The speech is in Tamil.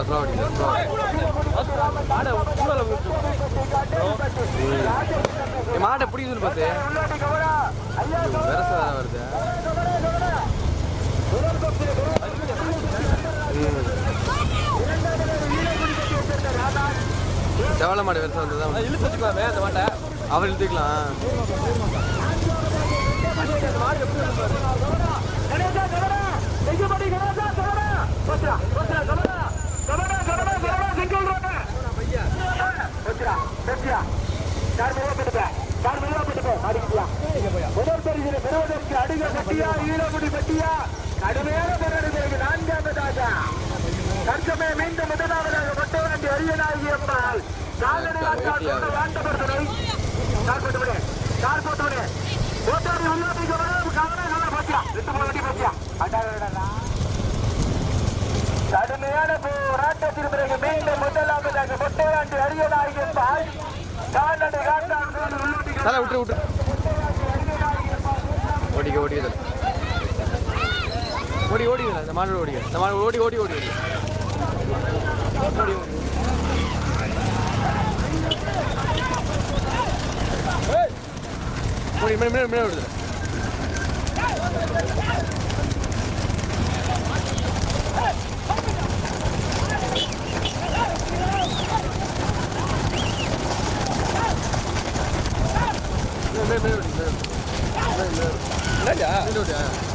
ஸ்லோ ஓடிங்க ஸ்லோ மாட்டை பிடிக்க சொல்லு பார்த்து வெரசா வருது ம். செவல மாடு வெரசா வந்தது இழுத்து வச்சுக்கலாமே அந்த மாட்டை அவர் இழுத்துக்கலாம் முதல் பரிசினை பெறுவதற்கு அடிக பட்டியா ஈழமுடி பட்டியா கடுமையான போராடுகிறது நான்காவதாக தற்சமய மீண்டும் முதலாவதாக மொட்டவாண்டி அரியநாயகி அம்மாள் கால்நடை ஆட்கள் கொண்ட வாண்டபர்தனை கால் போட்டு விடு கால் போட்டு விடு ஓட்டாடி உள்ளாட்டிக்கு வரும் கவனம் நல்லா போச்சியா ரெண்டு மூணு வண்டி போச்சியா அடாடா கடுமையான போராட்டத்திற்கு பிறகு மீண்டும் முதலாவதாக மொட்டையாண்டி அரியநாயகி அம்மாள் கால்நடை ஆட்கள் தலை விட்டு விட்டு ஓடிக்க ஓடிக்க தலை. ஓடி ஓடி இந்த மாடு ஓடிக்க. இந்த மாடு ஓடி ஓடி ஓடி ஓடி. ஓடி, ஓடி. ஓடி மேலே மேலே விடுதலை இல்ல இல்ல இல்ல இல்ல